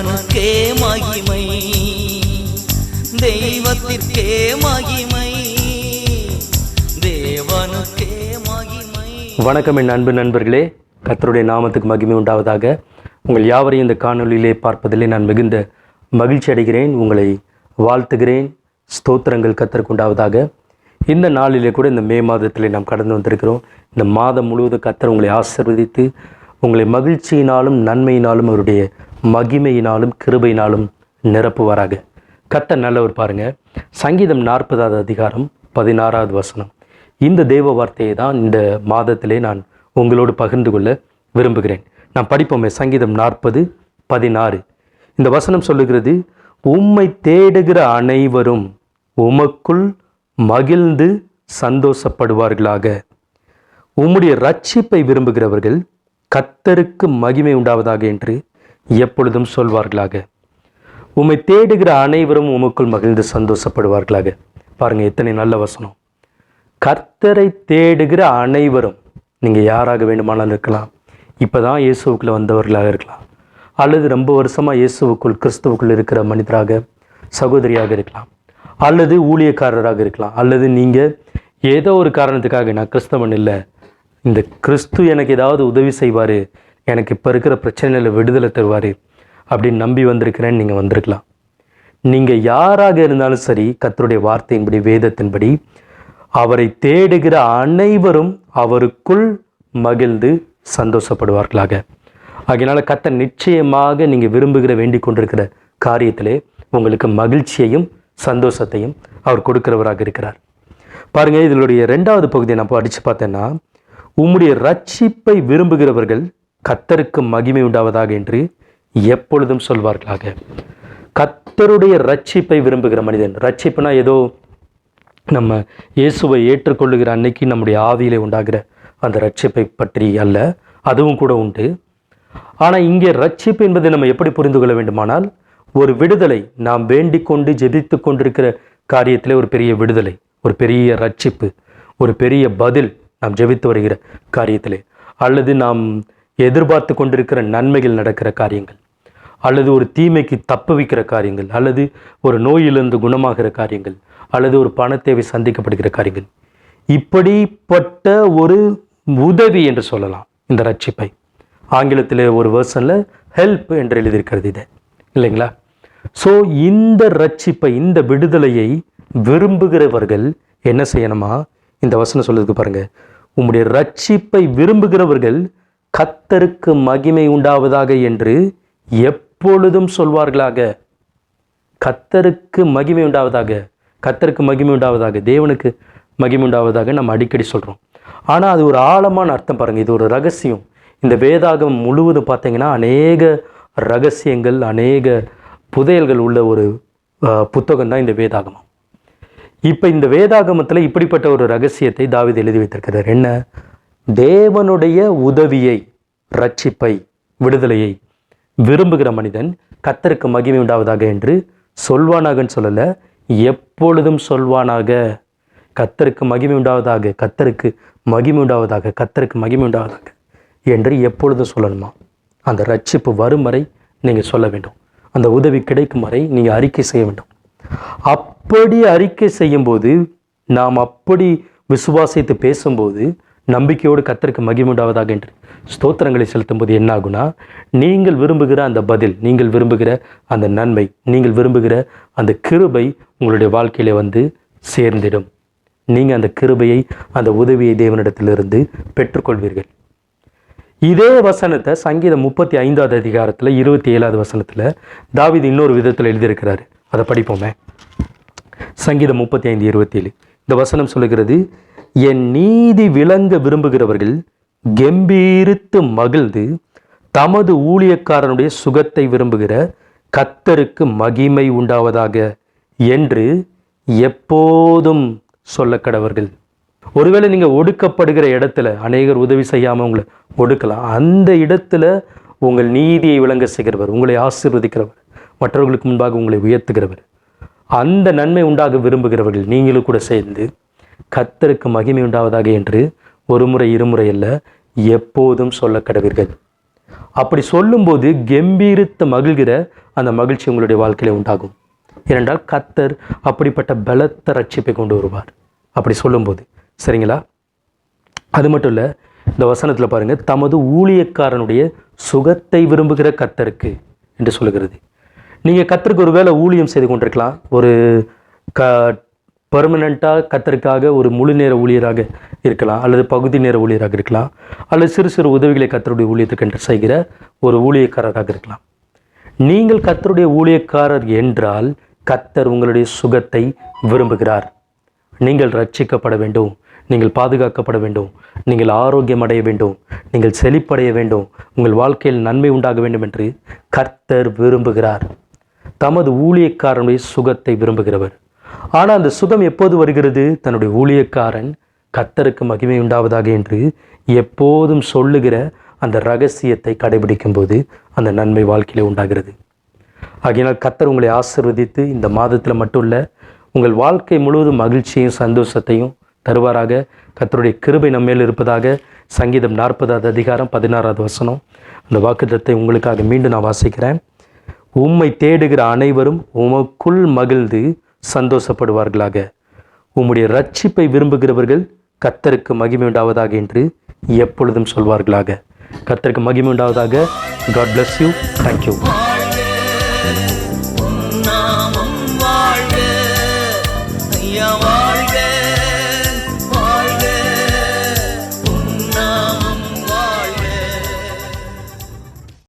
தேவனுக்கே மகிமை. தெய்வத்திற்கே மகிமை. தேவனுக்கே மகிமை. வணக்கம் என் அன்பு நண்பர்களே. கத்தருடைய நாமத்துக்கு மகிமை உண்டாவதாக. உங்கள் யாவரையும் இந்த காணொலியிலே பார்ப்பதிலே நான் மிகுந்த மகிழ்ச்சி அடைகிறேன். உங்களை வாழ்த்துகிறேன். ஸ்தோத்திரங்கள் கத்தருக்குண்டாவதாக இந்த நாளிலே கூட இந்த மே மாதத்திலே நாம் கடந்து வந்திருக்கிறோம். இந்த மாதம் முழுவதும் கத்தர் உங்களை ஆசிர்வதித்து உங்களை மகிழ்ச்சியினாலும் நன்மையினாலும் அவருடைய மகிமையினாலும் கிருபையினாலும் நிரப்புவாராக. கத்த நல்லவர் பாருங்க. சங்கீதம் நாற்பதாவது அதிகாரம் பதினாறாவது வசனம். இந்த தேவ வார்த்தையை தான் இந்த மாதத்திலே நான் உங்களோடு பகிர்ந்து கொள்ள விரும்புகிறேன். நான் படிப்போமே சங்கீதம் நாற்பது பதினாறு. இந்த வசனம் சொல்லுகிறது உம்மை தேடுகிற அனைவரும் உமக்குள் மகிழ்ந்து சந்தோஷப்படுவார்களாக. உம்முடைய ரட்சிப்பை விரும்புகிறவர்கள் கத்தருக்கு மகிமை உண்டாவதாக என்று எப்பொழுதும் சொல்வார்களாக? உம்மை தேடுகிற அனைவரும் உமக்குள் மகிழ்ந்து சந்தோஷப்படுவார்களாக. பாருங்க எத்தனை நல்ல வசனம். கர்த்தரை தேடுகிற அனைவரும் நீங்கள் யாராக வேண்டுமானாலும் இருக்கலாம். இப்போ தான் இயேசுவுக்குள்ளே வந்தவர்களாக இருக்கலாம். அல்லது ரொம்ப வருஷமாக இயேசுவுக்குள் கிறிஸ்துவுக்குள் இருக்கிற மனிதராக சகோதரியாக இருக்கலாம். அல்லது ஊழியக்காரராக இருக்கலாம். அல்லது நீங்கள் ஏதோ ஒரு காரணத்துக்காக நான் கிறிஸ்தவன் இல்லை. இந்த கிறிஸ்து எனக்கு ஏதாவது உதவி செய்வார். எனக்கு இப்போ இருக்கிற பிரச்சனையில் விடுதலை தருவார் அப்படின்னு நம்பி வந்திருக்கிறேன்னு நீங்கள் வந்திருக்கலாம். நீங்கள் யாராக இருந்தாலும் சரி கத்தருடைய வார்த்தையின்படி வேதத்தின்படி அவரை தேடுகிற அனைவரும் அவருக்குள் மகிழ்ந்து சந்தோஷப்படுவார்களாக. ஆகையினால கத்த நிச்சயமாக நீங்கள் விரும்புகிற வேண்டிக் கொண்டிருக்கிற காரியத்திலே உங்களுக்கு மகிழ்ச்சியையும் சந்தோஷத்தையும் அவர் கொடுக்கிறவராக இருக்கிறார். பாருங்கள் இதனுடைய ரெண்டாவது பகுதியை நான் படித்து பார்த்தேன்னா உம்முடைய ரட்சிப்பை விரும்புகிறவர்கள் கத்தருக்கு மகிமை உண்டாவதாக என்று எப்பொழுதும் சொல்வார்களாக. கத்தருடைய ரட்சிப்பை விரும்புகிற மனிதன். ரட்சிப்புனா ஏதோ நம்ம இயேசுவை ஏற்றுக்கொள்ளுகிற அன்னைக்கு நம்முடைய ஆவியிலே உண்டாகிற அந்த ரட்சிப்பை பற்றி அல்ல அதுவும் கூட உண்டு. ஆனால் இங்கே ரட்சிப்பு என்பதை நம்ம எப்படி புரிந்து கொள்ள வேண்டுமானால் ஒரு விடுதலை நாம் வேண்டிக் கொண்டு ஜெபித்து கொண்டிருக்கிற காரியத்திலே ஒரு பெரிய விடுதலை ஒரு பெரிய ரட்சிப்பு ஒரு பெரிய பதில் நாம் ஜெபித்து வருகிற காரியத்திலே. அல்லது நாம் எதிர்பார்த்து கொண்டிருக்கிற நன்மைகள் நடக்கிற காரியங்கள் அல்லது ஒரு தீமைக்கு தப்புவிக்கிற காரியங்கள் அல்லது ஒரு நோயிலிருந்து குணமாகிற காரியங்கள் அல்லது ஒரு பணத்தேவை சந்திக்கப்படுகிற காரியங்கள். இப்படிப்பட்ட ஒரு உதவி என்று சொல்லலாம் இந்த ரட்சிப்பை. ஆங்கிலத்தில் ஒரு வேர்ஷனில் ஹெல்ப் என்று எழுதியிருக்கிறது இது. இல்லைங்களா? ஸோ இந்த ரட்சிப்பை இந்த விடுதலையை விரும்புகிறவர்கள் என்ன செய்யணுமா? இந்த வசனம் சொல்றதுக்கு பாருங்க. உங்களுடைய ரட்சிப்பை விரும்புகிறவர்கள் கத்தருக்கு மகிமை உண்டாவதாக என்று எப்பொழுதும் சொல்வார்களாக. கத்தருக்கு மகிமை உண்டாவதாக. கத்தருக்கு மகிமை உண்டாவதாக. தேவனுக்கு மகிமை உண்டாவதாக நம்ம அடிக்கடி சொல்கிறோம் ஆனால் அது ஒரு ஆழமான அர்த்தம் பாருங்கள் இது ஒரு ரகசியம். இந்த வேதாகம் முழுவதும் பார்த்தீங்கன்னா அநேக ரகசியங்கள் அநேக புதையல்கள் உள்ள ஒரு புத்தகம் தான் இந்த வேதாகமம். இப்போ இந்த வேதாகமத்தில் இப்படிப்பட்ட ஒரு ரகசியத்தை தாவித எழுதி வைத்திருக்கிறார். என்ன? தேவனுடைய உதவியை ரட்சிப்பை விடுதலையை விரும்புகிற மனிதன் கத்தருக்கு மகிமை உண்டாவதாக என்று சொல்வானாகன்னு சொல்லலை. எப்பொழுதும் சொல்வானாக. கத்தருக்கு மகிமை உண்டாவதாக கத்தருக்கு மகிமை உண்டாவதாக கத்தருக்கு மகிமை உண்டாவதாக என்று எப்பொழுதும் சொல்லணுமா? அந்த ரட்சிப்பு வரும் வரை நீங்கள் சொல்ல வேண்டும். அந்த உதவி கிடைக்கும் வரை நீங்கள் அறிக்கை செய்ய வேண்டும். அப்படி அறிக்கை செய்யும்போது நாம் அப்படி விசுவாசித்து பேசும்போது நம்பிக்கையோடு கத்தருக்கு மகிமுண்டாவதாக என்று ஸ்தோத்திரங்களை செலுத்தும்போது போது ஆகுனா நீங்கள் விரும்புகிற அந்த பதில் நீங்கள் விரும்புகிற அந்த நன்மை நீங்கள் விரும்புகிற அந்த கிருபை உங்களுடைய வாழ்க்கையில வந்து சேர்ந்திடும். நீங்கள் அந்த கிருபையை அந்த உதவியை தேவனிடத்திலிருந்து பெற்றுக்கொள்வீர்கள். இதே வசனத்தை சங்கீதம் முப்பத்தி ஐந்தாவது அதிகாரத்தில் இருபத்தி ஏழாவது வசனத்தில் தாவிது இன்னொரு விதத்தில் எழுதியிருக்கிறாரு. அதை படிப்போமே. சங்கீதம் முப்பத்தி ஐந்து இருபத்தி ஏழு இந்த வசனம் சொல்லுகிறது என் நீதி விளங்க விரும்புகிறவர்கள் கெம்பீரித்து மகிழ்ந்து தமது ஊழியக்காரனுடைய சுகத்தை விரும்புகிற கத்தருக்கு மகிமை உண்டாவதாக என்று எப்போதும் சொல்ல கடவர்கள் ஒருவேளை நீங்கள் ஒடுக்கப்படுகிற இடத்துல அநேகர் உதவி செய்யாமல் உங்களை ஒடுக்கலாம். அந்த இடத்துல உங்கள் நீதியை விளங்க செய்கிறவர் உங்களை ஆசீர்வதிக்கிறவர் மற்றவர்களுக்கு முன்பாக உங்களை உயர்த்துகிறவர். அந்த நன்மை உண்டாக விரும்புகிறவர்கள் நீங்களும் கூட சேர்ந்து கத்தருக்கு மகிமை உண்டாவதாக என்று ஒரு முறை இருமுறை அல்ல எப்போதும் சொல்ல கடவீர்கள். அப்படி சொல்லும்போது கம்பீரித்து மகிழ்கிற அந்த மகிழ்ச்சி உங்களுடைய வாழ்க்கையில உண்டாகும். ஏனென்றால் கத்தர் அப்படிப்பட்ட பலத்த ரட்சிப்பை கொண்டு வருவார். அப்படி சொல்லும்போது சரிங்களா? அது மட்டும் இல்லை இந்த வசனத்தில் பாருங்க தமது ஊழியக்காரனுடைய சுகத்தை விரும்புகிற கத்தருக்கு என்று சொல்லுகிறது. நீங்கள் கத்தருக்கு ஒரு வேளை ஊழியம் செய்து கொண்டிருக்கலாம். ஒரு க பெர்மனண்ட்டாக கத்தருக்காக ஒரு முழு நேர ஊழியராக இருக்கலாம் அல்லது பகுதி நேர ஊழியராக இருக்கலாம் அல்லது சிறு சிறு உதவிகளை கத்தருடைய ஊழியத்துக்கென்று செய்கிற ஒரு ஊழியக்காரராக இருக்கலாம். நீங்கள் கத்தருடைய ஊழியக்காரர் என்றால் கத்தர் உங்களுடைய சுகத்தை விரும்புகிறார். நீங்கள் ரட்சிக்கப்பட வேண்டும் நீங்கள் பாதுகாக்கப்பட வேண்டும் நீங்கள் ஆரோக்கியம் அடைய வேண்டும் நீங்கள் செழிப்படைய வேண்டும் உங்கள் வாழ்க்கையில் நன்மை உண்டாக வேண்டும் என்று கர்த்தர் விரும்புகிறார். தமது ஊழியக்காரனுடைய சுகத்தை விரும்புகிறவர். ஆனால் அந்த சுகம் எப்போது வருகிறது? தன்னுடைய ஊழியக்காரன் கத்தருக்கு மகிமை உண்டாவதாக என்று எப்போதும் சொல்லுகிற அந்த ரகசியத்தை கடைபிடிக்கும் போது அந்த நன்மை வாழ்க்கையிலே உண்டாகிறது. ஆகையினால் கத்தர் உங்களை ஆசிர்வதித்து இந்த மாதத்தில் மட்டும் இல்லை உங்கள் வாழ்க்கை முழுவதும் மகிழ்ச்சியும் சந்தோஷத்தையும் தருவாராக. கத்தருடைய கிருபை நம்மேல் இருப்பதாக சங்கீதம் நாற்பதாவது அதிகாரம் பதினாறாவது வசனம். அந்த வாக்குத்தத்தை உங்களுக்காக மீண்டும் நான் வாசிக்கிறேன். உம்மை தேடுகிற அனைவரும் உமக்குள் மகிழ்ந்து சந்தோஷப்படுவார்களாக. உம்முடைய ரட்சிப்பை விரும்புகிறவர்கள் கத்தருக்கு மகிமை உண்டாவதாக என்று எப்பொழுதும் சொல்வார்களாக. கத்தருக்கு மகிமை உண்டாவதாக. God bless you thank you